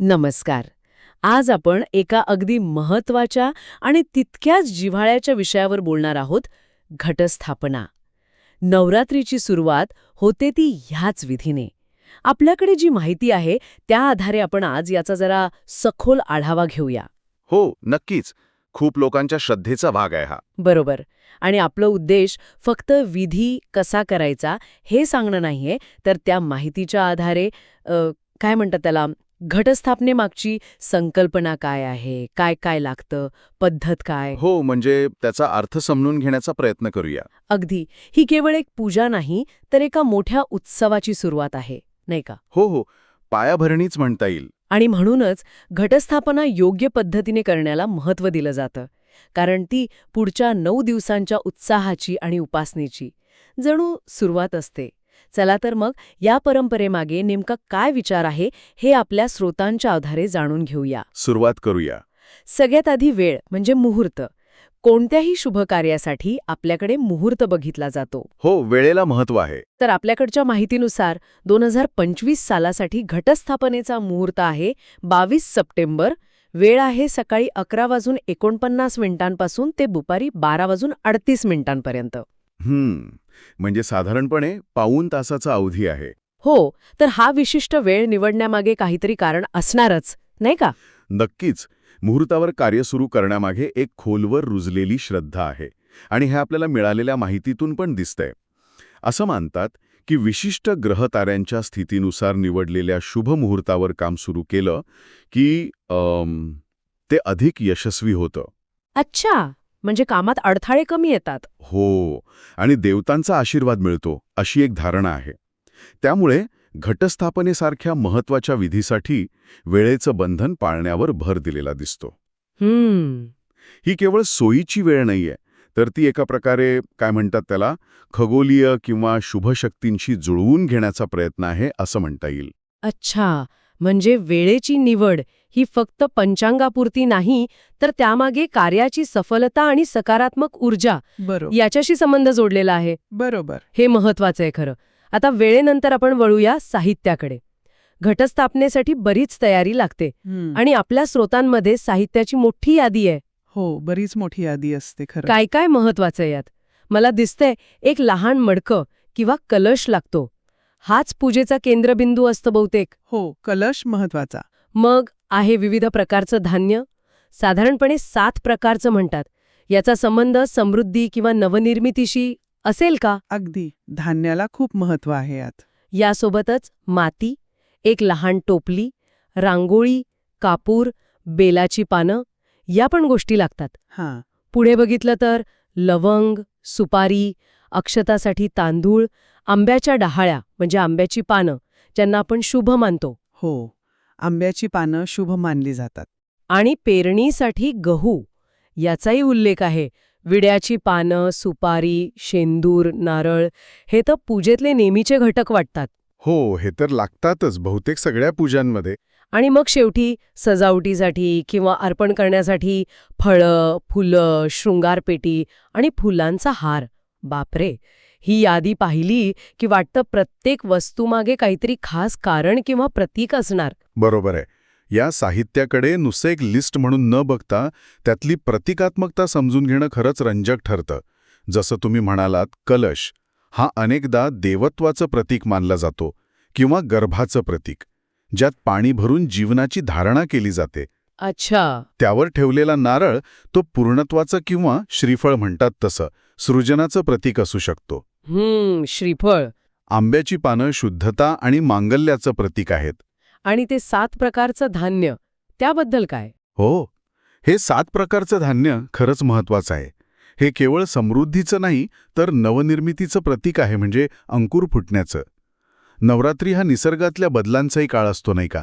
नमस्कार. आज आपण एका अगदी महत्त्वाच्या आणि तितक्याच जिव्हाळ्याच्या विषयावर बोलणार आहोत घटस्थापना. नवरात्रीची सुरुवात होते ती ह्याच विधीने. आपल्याकडे जी माहिती आहे त्या आधारे आपण आज याचा जरा सखोल आढावा घेऊया. हो नक्कीच. खूप लोकांच्या श्रद्धेचा भाग आहे हा. बरोबर. आणि आपलं उद्देश फक्त विधी कसा करायचा हे सांगणं नाहीये तर त्या माहितीच्या आधारे अ, काय म्हणतात त्याला? घटस्थापनेमागची संकल्पना काय आहे? काय काय लागतं? पद्धत काय? हो म्हणजे त्याचा अर्थ समजून घेण्याचा प्रयत्न करूया. अगदी. ही केवळ एक पूजा नाही तर एका मोठ्या उत्सवाची सुरुवात आहे नाही का? हो हो. पायाभरणीच म्हणता येईल. आणि म्हणूनच घटस्थापना योग्य पद्धतीने करण्याला महत्त्व दिलं जातं. कारण ती पुढच्या नऊ दिवसांच्या उत्साहाची आणि उपासनेची. जणू सुरुवात असते. चला तर मग या परंपरेमागे नेमका काय विचार आहे हे आपल्या स्रोतांच्या आधारे जाणून घेऊया. सुरुवात करूया. सगळ्यात आधी वेळ म्हणजे मुहूर्त. कोणत्याही शुभ कार्यासाठी आपल्याकडे मुहूर्त बघितला जातो. हो वेळेला महत्त्व आहे. तर आपल्याकडच्या माहितीनुसार दोन हजार पंचवीस सालासाठी घटस्थापनेचा मुहूर्त आहे बावीस सप्टेंबर. वेळ आहे सकाळी अकरा वाजून एकोणपन्नास मिनिटांपासून ते दुपारी बारा वाजून अडतीस मिनिटांपर्यंत. हम्म. म्हणजे साधारणपणे पाऊण तासाचा अवधी आहे. हो तर हा विशिष्ट वेळ निवडण्यामागे काहीतरी कारण असणारच नाही का? नक्कीच. मुहूर्तावर कार्य सुरू करण्यामागे एक खोलवर रुजलेली श्रद्धा आहे आणि हे आपल्याला मिळालेल्या माहितीतून पण दिसतंय. असं मानतात की विशिष्ट ग्रहताऱ्यांच्या स्थितीनुसार निवडलेल्या शुभ मुहूर्तावर काम सुरू केलं की अम, ते अधिक यशस्वी होतं. अच्छा! म्हणजे कामात अडथळे कमी येतात. हो आणि देवतांचा आशीर्वाद मिळतो अशी एक धारणा आहे. त्यामुळे घटस्थापनेसारख्या महत्त्वाच्या विधीसाठी वेळेचं बंधन पाळण्यावर भर दिलेला दिसतो. हम्म. ही केवळ सोयीची वेळ नाहीये तर ती एका प्रकारे काय म्हणतात त्याला खगोलीय किंवा शुभशक्तींशी जुळवून घेण्याचा प्रयत्न आहे असं म्हणता येईल. अच्छा. म्हणजे वेळेची निवड ही फक्त पंचांगापुरती नाही तर त्यामागे कार्याची सफलता आणि सकारात्मक ऊर्जा याच्याशी संबंध जोडलेला आहे. बरोबर. हे महत्वाचं आहे खरं. आता वेळेनंतर आपण वळूया साहित्याकडे. घटस्थापनेसाठी बरीच तयारी लागते. आणि आपल्या स्रोतांमध्ये साहित्याची मोठी यादी आहे. हो बरीच मोठी यादी असते खरं. काय काय महत्वाचं आहे यात? मला दिसतंय एक लहान मडकं किंवा कलश लागतो. हाच पूजेचा केंद्रबिंदू असतं बहुतेक. हो कलश महत्त्वाचा मग आहे विविध प्रकारचं धान्य. साधारणपणे सात प्रकारचं म्हणतात. याचा संबंध समृद्धी किंवा नवनिर्मितीशी असेल का? अगदी. धान्याला खूप महत्त्व आहे यात. यासोबतच माती एक लहान टोपली रांगोळी कापूर बेलाची पानं या पण गोष्टी लागतात. हां. पुढे बघितलं तर लवंग सुपारी अक्षतासाठी तांदूळ आंब्याच्या डहाळ्या म्हणजे आंब्याची पानं ज्यांना आपण शुभ मानतो. हो आंब्याची पानं शुभ मानली जातात. आणि पेरणीसाठी गहू याचाही उल्लेख आहे. विड्याची पानं सुपारी शेंदूर नारळ हे तर पूजेतले नेहमीचे घटक वाटतात. हो हे तर लागतातच बहुतेक सगळ्या पूजांमध्ये. आणि मग शेवटी सजावटीसाठी किंवा अर्पण करण्यासाठी फळं फुलं शृंगारपेटी आणि फुलांचा हार. बापरे! ही यादी पाहिली की वाटतं प्रत्येक वस्तूमागे काहीतरी खास कारण किंवा प्रतीक असणार. बरोबर आहे. या साहित्याकडे नुसतं एक लिस्ट म्हणून न बघता त्यातली प्रतिकात्मकता समजून घेणं खरंच रंजक ठरतं. जसं तुम्ही म्हणालात कलश हा अनेकदा देवत्वाचं प्रतीक मानला जातो किंवा गर्भाचं प्रतीक ज्यात पाणी भरून जीवनाची धारणा केली जाते. अच्छा. त्यावर ठेवलेला नारळ तो पूर्णत्वाचं किंवा श्रीफळ म्हणतात तसं सृजनाचं प्रतीक असू शकतो. हम्म श्रीफळ. आंब्याची पानं शुद्धता आणि मांगल्याचं प्रतीक आहेत. आणि ते सात प्रकारचं धान्य त्याबद्दल काय? हो हे सात प्रकारचं धान्य खरंच महत्वाचं आहे. हे केवळ समृद्धीचं नाही तर नवनिर्मितीचं प्रतीक आहे म्हणजे अंकुर फुटण्याचं. नवरात्री हा निसर्गातल्या बदलांचाही काळ असतो नाही का?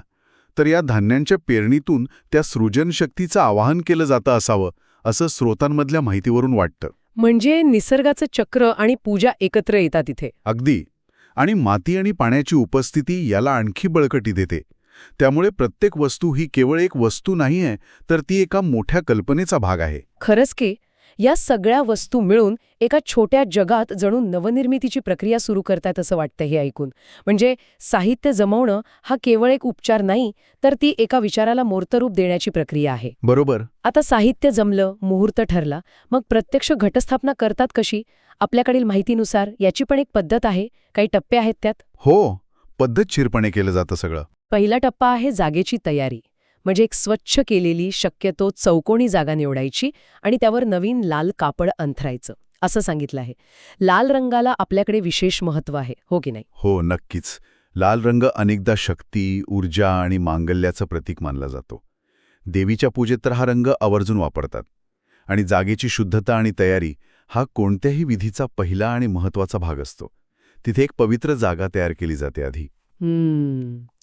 तर या धान्यांच्या पेरणीतून त्या सृजनशक्तीचं आवाहन केलं जातं असावं असं स्रोतांमधल्या माहितीवरून वाटतं. म्हणजे निसर्गाचं चक्र आणि पूजा एकत्र येतात इथे. अगदी. आणि माती आणि पाण्याची उपस्थिती याला आणखी बळकटी देते. त्यामुळे प्रत्येक वस्तू ही केवळ एक वस्तू नाहीये तर ती एका मोठ्या कल्पनेचा भाग आहे. खरंच की या सगळ्या वस्तू मिळून एका छोट्या जगात जणू नवनिर्मितीची प्रक्रिया सुरू करतायत असं वाटतं हे ऐकून. म्हणजे साहित्य जमवणं हा केवळ एक उपचार नाही तर ती एका विचाराला मूर्तरूप देण्याची प्रक्रिया आहे. बरोबर. आता साहित्य जमलं मुहूर्त ठरला मग प्रत्यक्ष घटस्थापना करतात कशी? आपल्याकडील माहितीनुसार याची पण एक पद्धत आहे? काही टप्पे आहेत त्यात? हो पद्धतशीरपणे केलं जातं सगळं. पहिला टप्पा आहे जागेची तयारी. म्हणजे एक स्वच्छ केलेली शक्यतो चौकोनी जागा निवडायची आणि त्यावर नवीन लाल कापड अंथरायचं असं सांगितलं आहे. लाल रंगाला आपल्याकडे विशेष महत्त्व आहे हो की नाही? हो नक्कीच. लाल रंग अनेकदा शक्ती ऊर्जा आणि मांगल्याचं प्रतीक मानला जातो. देवीच्या पूजेत तर हा रंग आवर्जून वापरतात. आणि जागेची शुद्धता आणि तयारी हा कोणत्याही विधीचा पहिला आणि महत्त्वाचा भाग असतो. तिथे एक पवित्र जागा तयार केली जाते आधी. हम्म.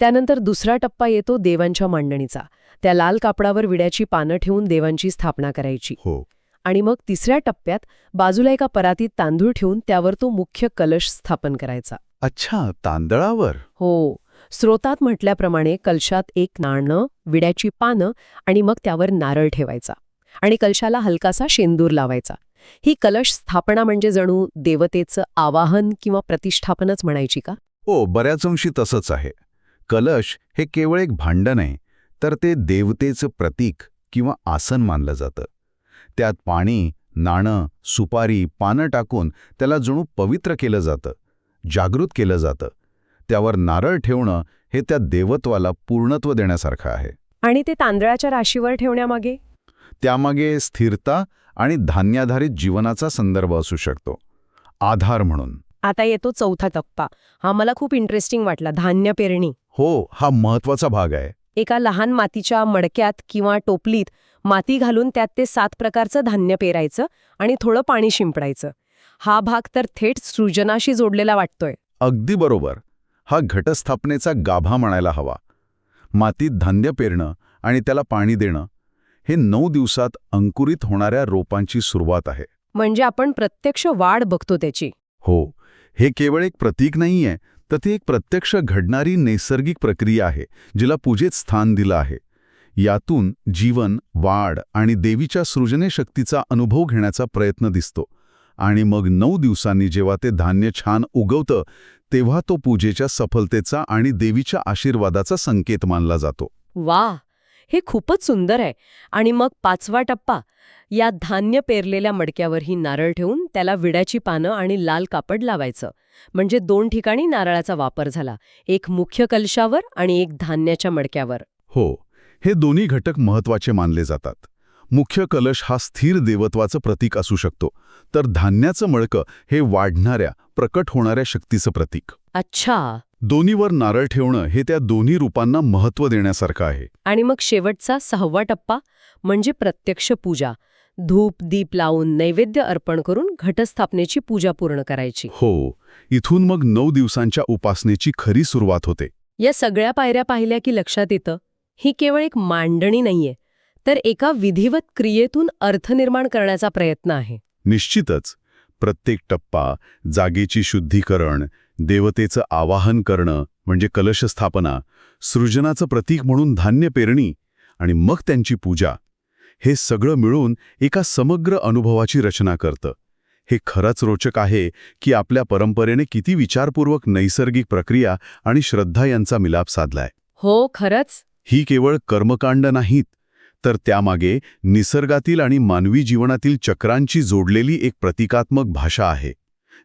त्यानंतर दुसरा टप्पा येतो देवांच्या मांडणीचा. त्या लाल कापडावर विड्याची पानं ठेवून देवांची स्थापना करायची. हो. आणि मग तिसऱ्या टप्प्यात बाजूला एका परातीत तांदूळ ठेवून त्यावर तो मुख्य कलश स्थापन करायचा. अच्छा तांदळावर? हो. स्रोतात म्हटल्याप्रमाणे कलशात एक नाणं विड्याची पानं आणि मग त्यावर नारळ ठेवायचा. आणि कलशाला हलकासा शेंदूर लावायचा. ही कलश स्थापना म्हणजे जणू देवतेचं आवाहन किंवा प्रतिष्ठापनच म्हणायची का? हो बऱ्याच अंशी तसंच आहे. कलश हे केवळ एक भांडं नाही तर ते देवतेचं प्रतीक किंवा आसन मानलं जातं. त्यात पाणी नाणं सुपारी पानं टाकून त्याला जणू पवित्र केलं जातं जागृत केलं जातं. त्यावर नारळ ठेवणं हे त्या देवत्वाला पूर्णत्व देण्यासारखं आहे. आणि ते तांदळाच्या राशीवर ठेवण्यामागे? त्यामागे स्थिरता आणि धान्याधारित जीवनाचा संदर्भ असू शकतो. आधार म्हणून. आता येतो चौथा टप्पा. हा मला खूप इंटरेस्टिंग वाटला. धान्य पेरणी. हो हा महत्त्वाचा भाग आहे. एका लहान मातीच्या मडक्यात किंवा टोपलीत माती घालून त्यात ते सात प्रकारचं धान्य पेरायचं आणि थोडं पाणी शिंपडायचं. हा भाग तर थेट सृजनाशी जोडलेला वाटतोय. अगदी बरोबर. हा घटस्थापनेचा गाभा म्हणायला हवा. मातीत धान्य पेरणं आणि त्याला पाणी देणं हे नऊ दिवसात अंकुरित होणाऱ्या रोपांची सुरुवात आहे. म्हणजे आपण प्रत्यक्ष वाढ बघतो त्याची. हो. हे केवळ एक प्रतीक नाहीये तर ती एक प्रत्यक्ष घडणारी नैसर्गिक प्रक्रिया आहे जिला पूजेत स्थान दिलं आहे. यातून जीवन वाढ आणि देवीच्या सृजनेशक्तीचा अनुभव घेण्याचा प्रयत्न दिसतो. आणि मग नऊ दिवसांनी जेव्हा ते धान्य छान उगवतं तेव्हा तो पूजेच्या सफलतेचा आणि देवीच्या आशीर्वादाचा संकेत मानला जातो. वा हे खूपच सुंदर आहे. आणि मग पाचवा टप्पा या धान्य पेरलेल्या मडक्यावरही नारळ ठेवून त्याला विड्याची पानं आणि लाल कापड लावायचं. म्हणजे दोन ठिकाणी नारळाचा वापर झाला एक मुख्य कलशावर आणि एक धान्याच्या मडक्यावर. हो हे दोन्ही घटक महत्त्वाचे मानले जातात. मुख्य कलश हा स्थिर देवत्वाचं प्रतीक असू शकतो तर धान्याचं मळकं हे वाढणाऱ्या प्रकट होणाऱ्या शक्तीचं प्रतीक. अच्छा. दोन्हीवर नारळ ठेवणं हे त्या दोन्ही रूपांना महत्त्व देण्यासारखं आहे. आणि मग शेवटचा सहावा टप्पा म्हणजे प्रत्यक्ष पूजा. धूप दीप लावून नैवेद्य अर्पण करून घटस्थापनेची पूजा पूर्ण करायची. हो इथून मग नऊ दिवसांच्या उपासनेची खरी सुरुवात होते. या सगळ्या पायऱ्या पाहिल्या की लक्षात येतं ही केवळ एक मांडणी नाहीये तर एका विधिवत क्रियेतून अर्थ निर्माण करण्याचा प्रयत्न आहे. निश्चितच प्रत्येक टप्पा जागेची शुद्धीकरण देवतेचं आवाहन करणं म्हणजे कलशस्थापना सृजनाचं प्रतीक म्हणून धान्य पेरणी आणि मग त्यांची पूजा हे सगळं मिळून एका समग्र अनुभवाची रचना करतं. हे खरंच रोचक आहे की आपल्या परंपरेने किती विचारपूर्वक नैसर्गिक प्रक्रिया आणि श्रद्धा यांचा मिलाप साधलाय. हो खरंच? ही केवळ कर्मकांड नाहीत तर त्यामागे निसर्गातील आणि मानवी जीवनातील चक्रांची जोडलेली एक प्रतिकात्मक भाषा आहे.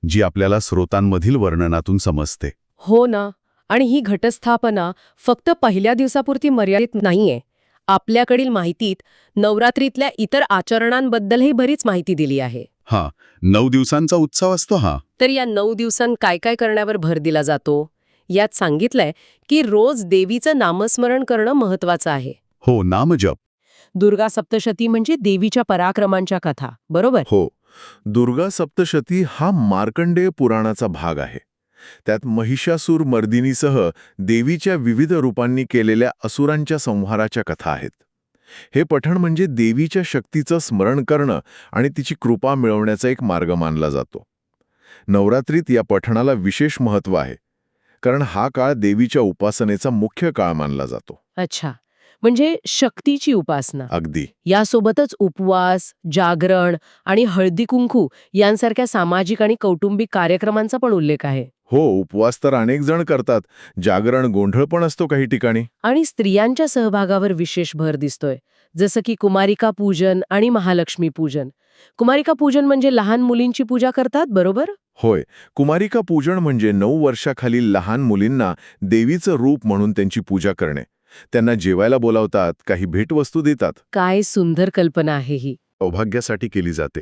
जी आपल्याला स्रोतांमधील वर्णनातून समजते. हो ना. आणि ही घटस्थापना फक्त पहिल्या दिवसापुरती मर्यादित नाहीये. आपल्याकडील माहितीत नवरात्रीतल्या इतर आचरणांबद्दलही बरीच माहिती दिली आहे. हा. नऊ दिवसांचा उत्सव असतो हा. तर या नऊ दिवसांत काय काय करण्यावर भर दिला जातो? यात सांगितलंय की रोज देवीचं नामस्मरण करणं महत्वाचं आहे. हो नामजप. दुर्गा सप्तशती म्हणजे देवीच्या पराक्रमांच्या कथा बरोबर? हो. दुर्गा सप्तशती हा मार्कंडेय पुराणाचा भाग आहे. त्यात महिषासूर मर्दिनीसह देवीच्या विविध रूपांनी केलेल्या असुरांच्या संहाराच्या कथा आहेत. हे पठण म्हणजे देवीच्या शक्तीचं स्मरण करणं आणि तिची कृपा मिळवण्याचा एक मार्ग मानला जातो. नवरात्रीत या पठणाला विशेष महत्त्व आहे कारण हा काळ देवीच्या उपासनेचा मुख्य काळ मानला जातो. अच्छा. म्हणजे शक्तीची उपासना. अगदी. यासोबतच उपवास जागरण आणि हळदी कुंकू यांसारख्या सामाजिक आणि कौटुंबिक कार्यक्रमांचा पण उल्लेख आहे. हो उपवास तर अनेक जण करतात. जागरण गोंधळ पण असतो काही ठिकाणी. आणि स्त्रियांच्या सहभागावर विशेष भर दिसतोय. जसं की कुमारिका पूजन आणि महालक्ष्मी पूजन. कुमारिका पूजन म्हणजे लहान मुलींची पूजा करतात बरोबर? होय. कुमारिका पूजन म्हणजे नऊ वर्षाखालील लहान मुलींना देवीचं रूप म्हणून त्यांची पूजा करणे. त्यांना जेवायला बोलावतात काही भेटवस्तू देतात. काय सुंदर कल्पना आहे ही. सौभाग्यासाठी केली जाते.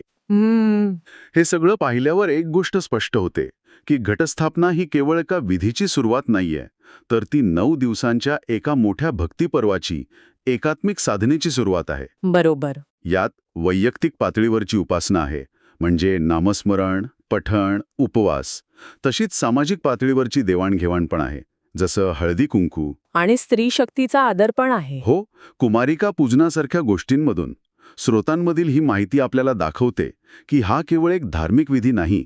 हे सगळं पाहिल्यावर एक गोष्ट स्पष्ट होते की घटस्थापना ही केवळ एका विधीची सुरुवात नाहीये तर ती नऊ दिवसांच्या एका मोठ्या भक्तिपर्वाची एकात्मिक साधनेची सुरुवात आहे. बरोबर. यात वैयक्तिक पातळीवरची उपासना आहे म्हणजे नामस्मरण पठण उपवास तशीच सामाजिक पातळीवरची देवाणघेवाण पण आहे. जसं हळदी कुंकू. आणि स्त्री शक्तीचा आदर पण आहे. हो कुमारिका पूजनासारख्या गोष्टींमधून स्रोतांमधील ही माहिती आपल्याला दाखवते की हा केवळ एक धार्मिक विधी नाही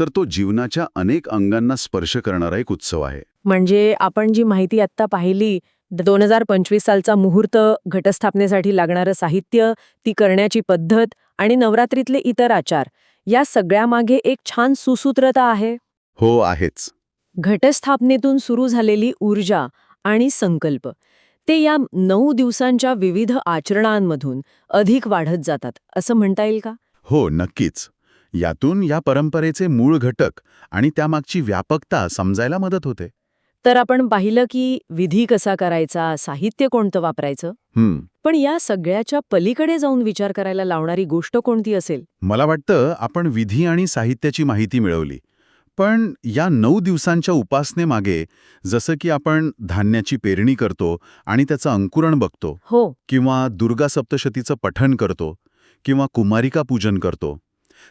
तर तो जीवनाच्या अनेक अंगांना स्पर्श करणारा एक उत्सव आहे. म्हणजे आपण जी माहिती आत्ता पाहिली दोन हजार पंचवीस सालचा मुहूर्त घटस्थापनेसाठी लागणारं साहित्य ती करण्याची पद्धत आणि नवरात्रीतले इतर आचार या सगळ्यामागे एक छान सुसूत्रता आहे. हो आहेच. घटस्थापनेतून सुरू झालेली ऊर्जा आणि संकल्प ते या नऊ दिवसांच्या विविध आचरणांमधून अधिक वाढत जातात असं म्हणता येईल का? हो नक्कीच. यातून या परंपरेचे मूळ घटक आणि त्यामागची व्यापकता समजायला मदत होते. तर आपण पाहिलं की विधी कसा करायचा साहित्य कोणतं वापरायचं? पण या सगळ्याच्या पलीकडे जाऊन विचार करायला लावणारी गोष्ट कोणती असेल? मला वाटतं आपण विधी आणि साहित्याची माहिती मिळवली. पण या नऊ दिवसांच्या उपासनेमागे जसं की आपण धान्याची पेरणी करतो आणि त्याचं अंकुरण बघतो हो. किंवा दुर्गा सप्तशतीचं पठण करतो किंवा कुमारिका पूजन करतो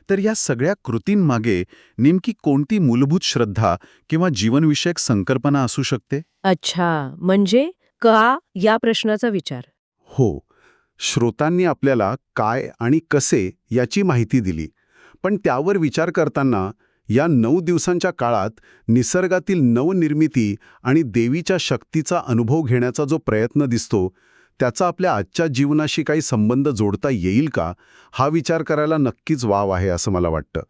तर या सगळ्या कृतींमागे नेमकी कोणती मूलभूत श्रद्धा किंवा जीवनविषयक संकल्पना असू शकते? अच्छा म्हणजे का या प्रश्नाचा विचार? हो. श्रोतांनी आपल्याला काय आणि कसे याची माहिती दिली. पण त्यावर विचार करताना या नऊ दिवसांच्या काळात निसर्गातील नवनिर्मिती आणि देवीच्या शक्तीचा अनुभव घेण्याचा जो प्रयत्न दिसतो त्याचा आपल्या आजच्या जीवनाशी काही संबंध जोडता येईल का? हा विचार करायला नक्कीच वाव आहे असं मला वाटतं.